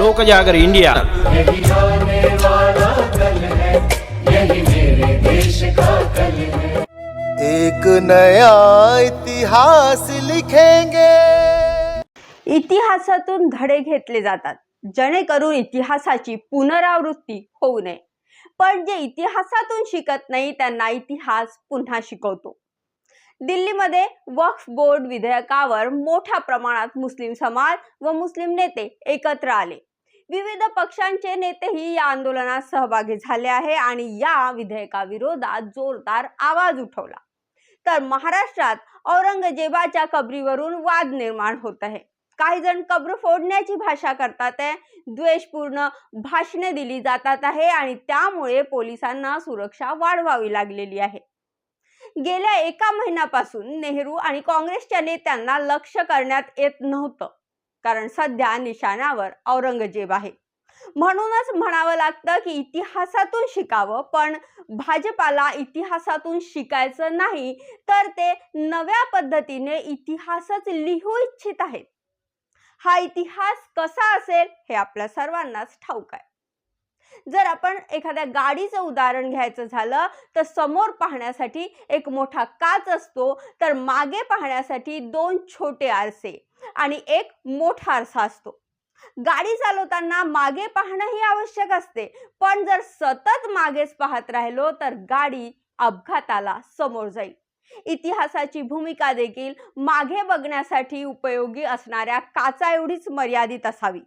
लोक जागर इंडिया. यही आने वाला कल है यही मेरे देश का कल है एक नया इतिहास लिखेंगे। इतिहासातून धडे घेतले जातात जेणेकरून इतिहासाची पुनरावृत्ती होऊ नये. पण जे इतिहासातून शिकत नाही त्यांना इतिहास पुन्हा शिकवतो. दिल्लीमध्ये वक्फ बोर्ड विधेयकावर मोठ्या प्रमाणात मुस्लिम समाज व मुस्लिम नेते एकत्र आले. विविध पक्षांचे नेतेही या आंदोलनात सहभागी झाले आहे आणि या विधेयकाविरोधात जोरदार आवाज उठवला. तर महाराष्ट्रात औरंगजेबाच्या कबरीवरून वाद निर्माण होत आहे. काही जण कब्र फोडण्याची भाषा करतात आहे. द्वेषपूर्ण भाषणे दिली जातात आहे आणि त्यामुळे पोलिसांना सुरक्षा वाढवावी लागलेली आहे. गेल्या एका महिन्यापासून नेहरू आणि काँग्रेसच्या नेत्यांना लक्ष करण्यात येत नव्हतं. कारण सध्या निशाणावर औरंगजेब आहे. म्हणूनच म्हणावं लागतं की इतिहासातून शिकावं पण भाजपाला इतिहासातून शिकायचं नाही तर ते नव्या पद्धतीने इतिहासच लिहू इच्छित आहेत. हा इतिहास कसा असेल हे आपल्या सर्वांनाच ठाऊक आहे. जर आपण एखाद्या गाडीचं उदाहरण घ्यायचं झालं तर समोर पाहण्यासाठी एक मोठा काच असतो. तर मागे पाहण्यासाठी दोन छोटे आरसे आणि एक मोठा आरसा असतो. गाडी चालवताना मागे पाहणंही आवश्यक असते. पण जर सतत मागेच पाहत राहिलो तर गाडी अपघाताला समोर जाईल. इतिहासाची भूमिका देखील मागे बघण्यासाठी उपयोगी असणाऱ्या काचा एवढीच मर्यादित असावी.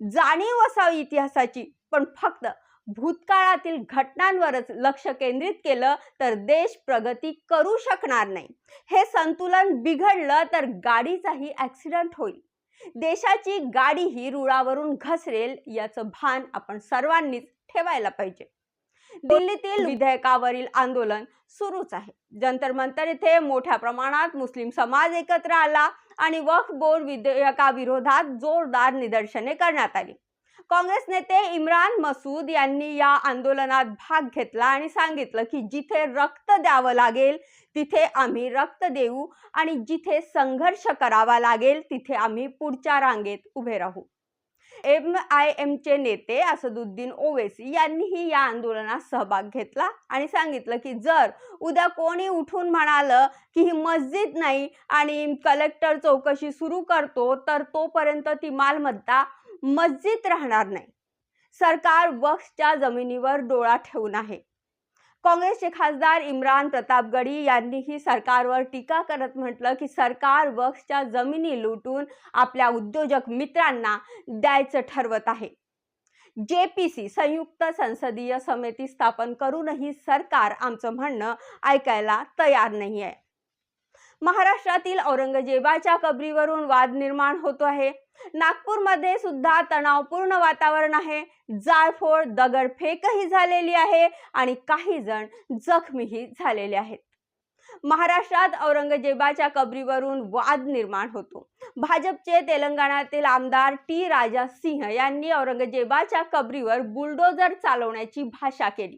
जाणीव असावी इतिहासाची. पण फक्त भूतकाळातील घटनांवरच लक्ष केंद्रित केलं तर देश प्रगती करू शकणार नाही. हे संतुलन बिघडलं तर गाडीचाही ॲक्सिडंट होईल. देशाची गाडी ही रुळावरून घसरेल याचं भान आपण सर्वांनीच ठेवायला पाहिजे. दिल्लीतील विधेयकावरील आंदोलन सुरूच आहे. जंतर मंतर येथे मोठ्या प्रमाणात मुस्लिम समाज एकत्र आला आणि वक्फ बोर्ड विधेयकाविरोधात जोरदार निदर्शने करण्यात आली. काँग्रेस नेते इम्रान मसूद यांनी या आंदोलनात भाग घेतला आणि सांगितलं की जिथे रक्त द्यावं लागेल तिथे आम्ही रक्त देऊ आणि जिथे संघर्ष करावा लागेल तिथे आम्ही पुढच्या रांगेत उभे राहू. एम आय एमचे नेते असदुद्दीन ओवेसी यांनीही या आंदोलनात सहभाग घेतला आणि सांगितलं की जर उद्या कोणी उठून म्हणालं की ही मस्जिद नाही आणि कलेक्टर चौकशी सुरू करतो तर तोपर्यंत ती मालमत्ता मस्जिद राहणार नाही. सरकार वक्सच्या जमिनीवर डोळा ठेवून आहे. काँग्रेसचे खासदार इम्रान प्रतापगडी यांनीही सरकारवर टीका करत म्हटलं की सरकार वक्सच्या जमिनी लुटून आपल्या उद्योजक मित्रांना द्यायचं ठरवत आहे. जे पी सी संयुक्त संसदीय समिती स्थापन करूनही सरकार आमचं म्हणणं ऐकायला तयार नाही आहे महाराष्ट्रातील औरंगजेबाच्या कबरीवरून वाद निर्माण होतो आहे. नागपूरमध्ये सुद्धा तणावपूर्ण वातावरण आहे. जाळफोड दगडफेकही झालेली आहे आणि काही जण जखमीही झालेले आहेत. महाराष्ट्रात औरंगजेबाच्या कबरीवरून वाद निर्माण होतो. भाजपचे तेलंगणातील आमदार टी. राजा सिंह यांनी औरंगजेबाच्या कबरीवर बुलडोजर चालवण्याची भाषा केली.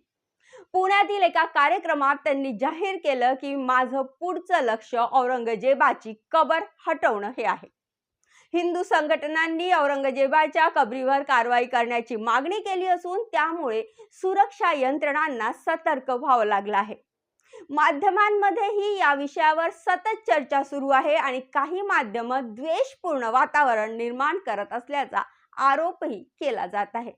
पुण्यातील एका कार्यक्रमात त्यांनी जाहीर केलं की माझं पुढचं लक्ष औरंगजेबाची कबर हटवणं हे आहे. हिंदू संघटनांनी औरंगजेबाच्या कबरीवर कारवाई करण्याची मागणी केली असून त्यामुळे सुरक्षा यंत्रणांना सतर्क व्हावं लागलं आहे. माध्यमांमध्येही या विषयावर सतत चर्चा सुरू आहे आणि काही माध्यम द्वेषपूर्ण वातावरण निर्माण करत असल्याचा आरोपही केला जात आहे.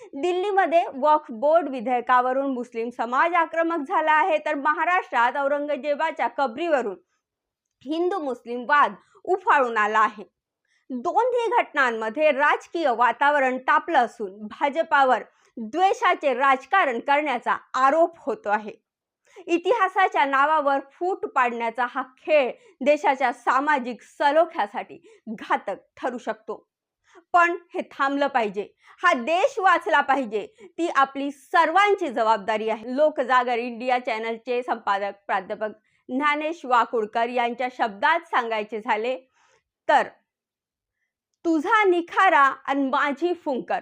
दिल्लीमध्ये वक्फ बोर्ड विधेयकावरून मुस्लिम समाज आक्रमक झाला आहे. तर महाराष्ट्रात औरंगजेबाच्या कबरीवरून हिंदू मुस्लिम वाद उफाळून आला आहे. दोन्ही घटनांमध्ये राजकीय वातावरण तापलं असून भाजपावर द्वेषाचे राजकारण करण्याचा आरोप होतो आहे. इतिहासाच्या नावावर फूट पाडण्याचा हा खेळ देशाच्या सामाजिक सलोख्यासाठी घातक ठरू शकतो. पण हे थांबलं पाहिजे. हा देश वाचला पाहिजे. ती आपली सर्वांची जबाबदारी आहे. लोकजागर इंडिया चॅनलचे संपादक प्राध्यापक ज्ञानेश वाकुडकर यांच्या शब्दात सांगायचे झाले तर तुझा निखारा आणि माझी फुंकर.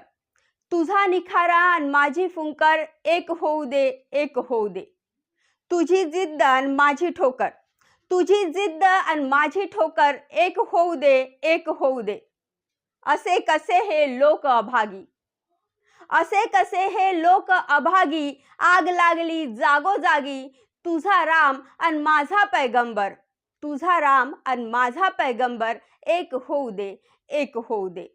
तुझा निखारा आणि माझी फुंकर एक होऊ दे एक होऊ दे. तुझी जिद्द आणि माझी ठोकर. तुझी जिद्द आणि माझी ठोकर एक होऊ दे एक होऊ दे. असे कसे हे लोक अभागी? असे कसे हे लोक अभागी? आग लागली जागोजागी. तुझा राम आणि माझा पैगंबर. तुझा राम आणि माझा पैगंबर एक होऊ दे एक होऊ दे.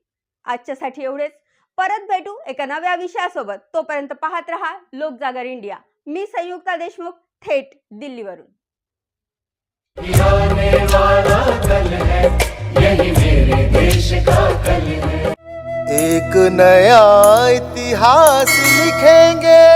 आजच्यासाठी एवढेच. परत भेटू एका नव्या विषयासोबत. तोपर्यंत पाहत रहा लोकजागर इंडिया. मी संयुक्ता देशमुख थेट दिल्लीवरून. नया इतिहास लिखेंगे।